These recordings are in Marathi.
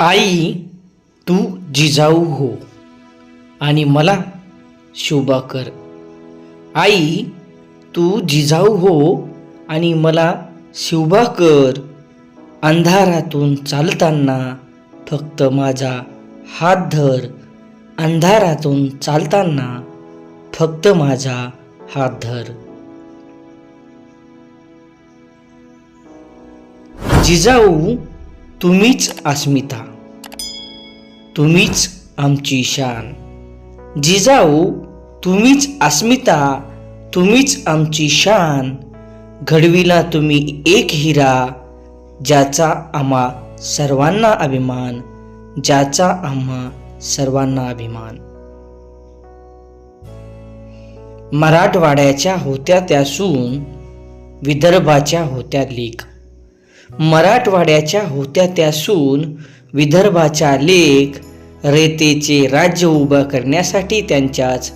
आई तू जिजाऊ हो आणि मला शोभा कर. आई तू जिजाऊ हो आणि मला शोभा कर. अंधारातून चालताना फक्त माझा हात धर. अंधारातून चालताना फक्त माझा हात धर. जिजाऊ तुम्हीच अस्मिता. तुम्हीच आमची शान. जिजाऊ तुम्हीच अस्मिता तुम्हीच आमची शान. घडविला तुम्ही एक हिरा ज्याचा आम्हा सर्वांना अभिमान ज्याचा आम्हा सर्वांना अभिमान. मराठवाड्याच्या होत्या त्या सून विदर्भाच्या होत्या लेख मराठवाड्याच्या होत्या त्या सून विदर्भाच्या लेख रेतेचे राज्य उभं करण्यासाठी त्यांच्याच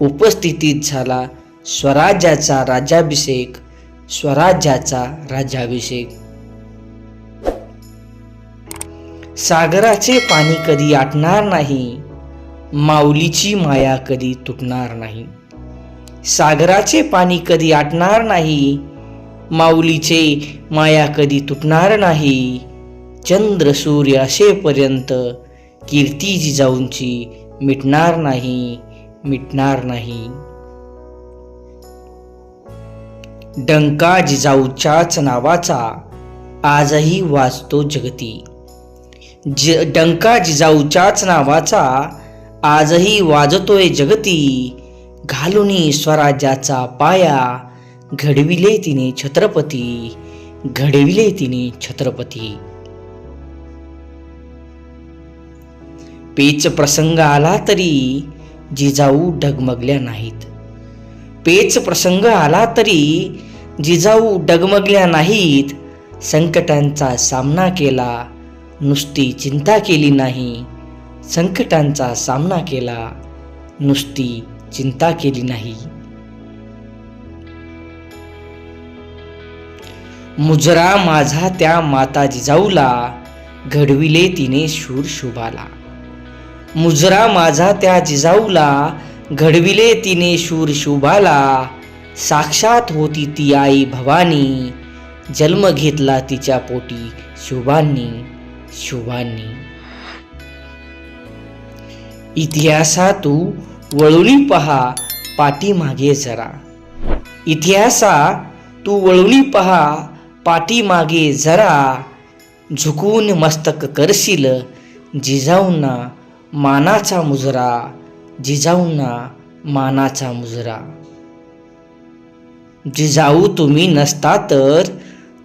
उपस्थितीत झाला स्वराज्याचा राज्याभिषेक स्वराज्याचा राज्याभिषेक. सागराचे पाणी कधी आटणार नाही माऊलीची माया कधी तुटणार नाही. सागराचे पाणी कधी आटणार नाही माऊलीचे माया कधी तुटणार नाही चंद्र सूर्य असेपर्यंत कीर्ती जिजाऊंची मिटणार नाही मिटणार नाही. डंका जिजाऊच्याच नावाचा आजही वाचतो जगती. ज डंका जिजाऊच्याच नावाचा आजही वाजतोय जगती. घालुनी स्वराज्याचा पाया घडविले तिने छत्रपती घडविले तिने छत्रपती. पेच प्रसंग आला तरी जिजाऊ डगमगल्या नाहीत. पेच प्रसंग आला तरी जिजाऊ डगमगल्या नाहीत. संकटांचा सामना केला नुसती चिंता केली नाही. संकटांचा सामना केला नुसती चिंता केली नाही. मुजरा माझा त्या माता जिजाऊला घडविले तिने शूर शुभाला. मुजरा माझा त्या जिजाऊला घडविले तिने शूर शुभाला. साक्षात होती ती आई भवानी जन्म घेतला तिच्या पोटी शुभांनी शुभांनी. इतिहासा तू वळुनी पहा पाठीमागे जरा. इतिहासा तू वळुनी पहा पाठीमागे जरा. झुकून मस्तक करशील जिजाऊंना मानाचा मुजरा जिजाऊंना मानाचा मुजरा. जिजाऊ तुम्ही नसता तर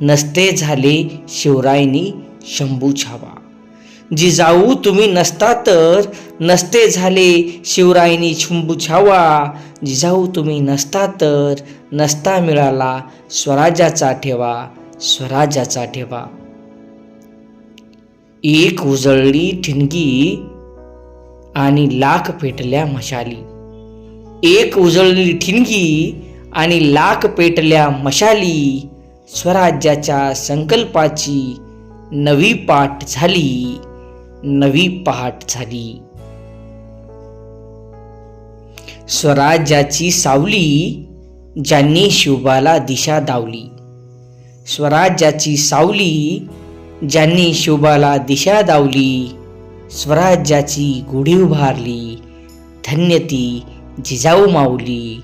नसते झाले शिवरायनी शंभू छावा. जिजाऊ तुम्ही नसता तर नसते झाले शिवरायनी शंभू छावा. जिजाऊ तुम्ही नसता तर नसता मिळाला स्वराज्याचा ठेवा स्वराज्याचा ठेवा. एक उजळली ठिणगी आणि लाख पेटल्या मशाली. एक उजळली ठिणगी आणि लाख पेटल्या मशाली. स्वराज्याच्या संकल्पाची नवी पाठ झाली. नवी पहाट झाली. स्वराज्याची सावली ज्यांनी शिवबाला दिशा दावली. स्वराज्याची सावली ज्यांनी शिवबाला दिशा दावली. स्वराज्याची गुढी उभारली. धन्य ती जिजाऊ माऊली.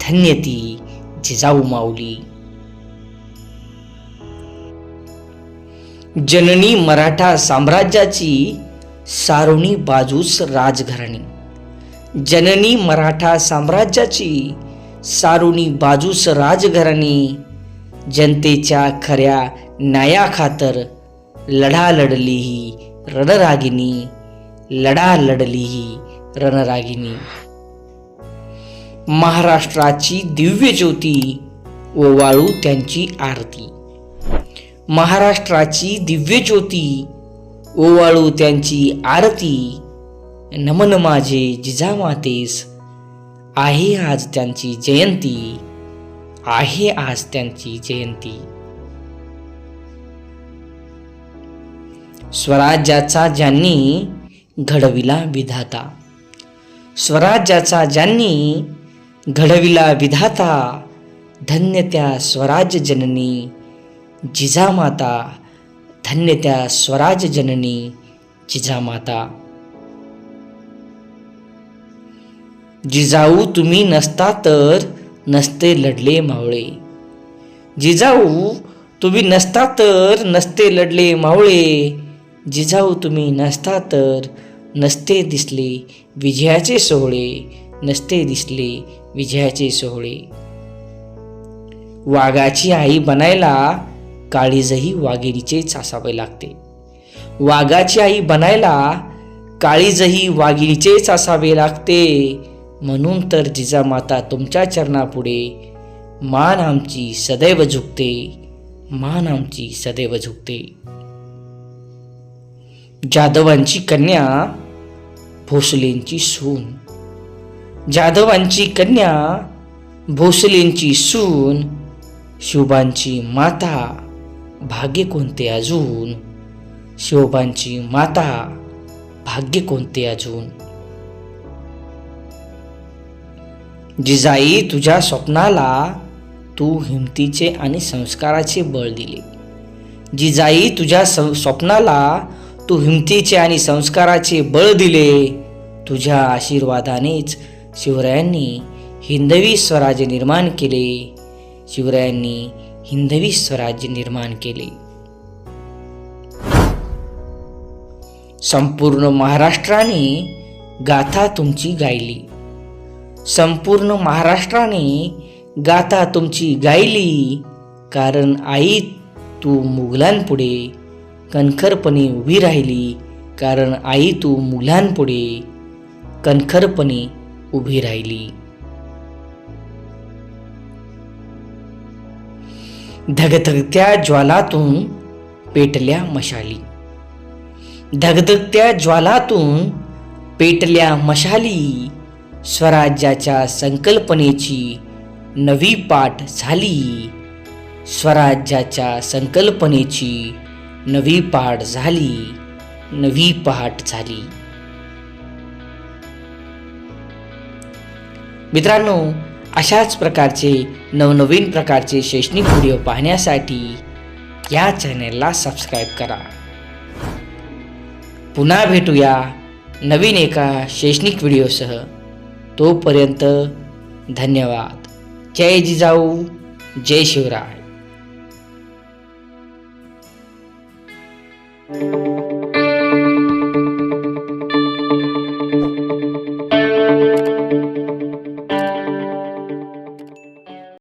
धन्य ती जिजाऊ माऊली. जननी मराठा साम्राज्याची सारुणी बाजूस राजघराणी. जननी मराठा साम्राज्याची सारुणी बाजूस राजघराणी. जनतेच्या खऱ्या न्यायाखातर लढा लढली ही रणरागिनी लढा लढली ही रणरागिनी महाराष्ट्राची दिव्य ज्योती ओवाळू त्यांची आरती महाराष्ट्राची दिव्य ज्योती ओवाळू त्यांची आरती नमन माझे जिजामातेस आहे आज त्यांची जयंती आहे आज त्यांची जयंती स्वराज्याचा ज्यांनी घडविला विधाता. स्वराज्याचा ज्यांनी घडविला विधाता धन्य त्या स्वराज्य जननी जिजामाता धन्य त्या स्वराज जननी जिजामाता. जिजाऊ तुम्ही नसता तर नसते लढले मावळे. जिजाऊ तुम्ही नसता तर नसते लढले मावळे. जिजाऊ तुम्ही नसता तर नसते दिसले विजयाचे सोहळे नसते दिसले विजयाचे सोहळे. वाघाची आई बनायला काळीजही वाघिणीचेच असावे लागते. वाघाची आई बनायला काळीजही वाघिणीचेच असावे लागते. म्हणून तर जिजामाता तुमच्या चरणापुढे मान आमची सदैव झुकते मान आमची सदैव झुकते. जाधवांची कन्या भोसलेंची सून. जाधवांची कन्या भोसलेंची सून. शिवबांची माता भाग्य कोणते अजून? शिवबांची माता भाग्य कोणते अजून? जिजाई तुझ्या स्वप्नाला तू हिमतीचे आणि संस्काराचे बळ दिले. जिजाई तुझ्या सं स्वप्नाला तू हिमतीचे आणि संस्काराचे बळ दिले. तुझ्या आशीर्वादानेच शिवरायांनी हिंदवी स्वराज्य निर्माण केले. शिवरायांनी हिंदवी स्वराज्य निर्माण केले. संपूर्ण महाराष्ट्राने गाथा तुमची गायली. संपूर्ण महाराष्ट्राने गाथा तुमची गायली. कारण आई तू मुघलांपुढे कणखरपणे उभी राहिली कारण आई तू मुलांपुढे कणखरपणे उभी राहिली. धगधगत्या ज्वालातून पेटल्या मशाली. धगधगत्या ज्वालातून पेटल्या मशाली स्वराज्याच्या संकल्पनेची नवी पाठ झाली. स्वराज्याच्या संकल्पनेची नवी पाठ झाली नवी पहाट झाली. मित्रांनो अशाच प्रकारचे नवनवीन प्रकारचे शैक्षणिक व्हिडिओ पाहण्यासाठी या चॅनेलला सबस्क्राईब करा. पुन्हा भेटूया नवीन एका शैक्षणिक व्हिडिओसह. तोपर्यंत धन्यवाद. जय जिजाऊ जय शिवराय. Thank you.